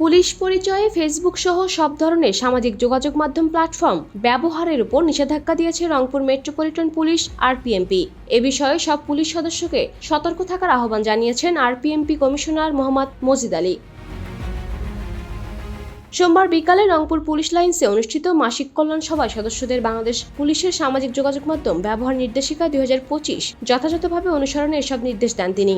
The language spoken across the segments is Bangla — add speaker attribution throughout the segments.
Speaker 1: পুলিশ পরিচয়ে ফেসবুক সহ সব ধরনের সামাজিক যোগাযোগ মাধ্যম প্ল্যাটফর্ম ব্যবহারের উপর নিষেধাজ্ঞা দিয়েছে রংপুর মেট্রোপলিটন পুলিশ আরপিএমপি এ বিষয়ে সব পুলিশ সদস্যকে সতর্ক থাকার আহ্বান জানিয়েছেন আরপিএমপি কমিশনার মোহাম্মদ মজিদ আলী। সোমবার বিকালে রংপুর পুলিশ লাইন্সে অনুষ্ঠিত মাসিক কল্যাণ সভায় সদস্যদের বাংলাদেশ পুলিশের সামাজিক যোগাযোগ মাধ্যম ব্যবহার নির্দেশিকা দুই হাজার পঁচিশ যথাযথভাবে অনুসরণে এসব নির্দেশ দেন তিনি।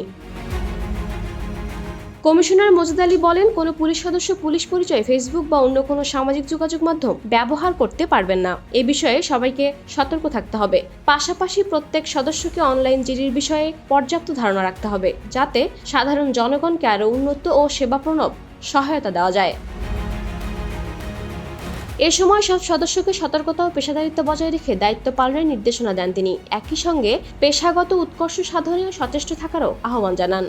Speaker 1: কমিশনার মজিদ আলী বলেন, কোনো পুলিশ সদস্য, পুলিশ পরিচয়, ফেসবুক বা অন্য কোনো সামাজিক যোগাযোগ মাধ্যম ব্যবহার করতে পারবেন না। এ বিষয়ে সবাইকে সতর্ক থাকতে হবে। পাশাপাশি প্রত্যেক সদস্যকে অনলাইন জিডির বিষয়ে পর্যাপ্ত ধারণা রাখতে হবে, যাতে সাধারণ জনগণকে আরও উন্নত ও সেবাপ্রণব সহায়তা দেওয়া যায়। এ সময় সব সদস্যকে সতর্কতা ও পেশাদারিত্ব বজায় রেখে দায়িত্ব পালনের নির্দেশনা দেন তিনি। একই সঙ্গে পেশাগত উৎকর্ষ সাধনেও সচেষ্ট থাকারও আহ্বান জানান।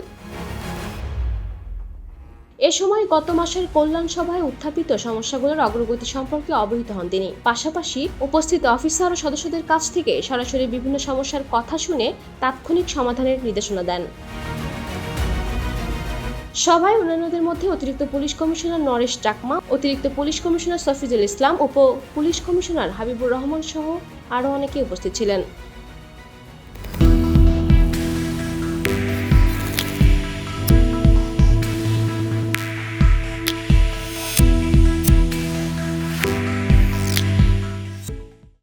Speaker 1: এ সময় গত মাসের কল্যাণ সভায় উত্থাপিত সমস্যাগুলোর অগ্রগতি সম্পর্কে অবহিত হন তিনি। পাশাপাশি উপস্থিত অফিসার ও সদস্যদের কাছ থেকে সরাসরি বিভিন্ন সমস্যার কথা শুনে তাৎক্ষণিক সমাধানের নির্দেশনা দেন। সভায় অন্যান্যদের মধ্যে অতিরিক্ত পুলিশ কমিশনার নরেশ চাকমা, অতিরিক্ত পুলিশ কমিশনার সফিজুল ইসলাম উপ পুলিশ কমিশনার হাবিবুর রহমান সহ আরও অনেকে উপস্থিত ছিলেন।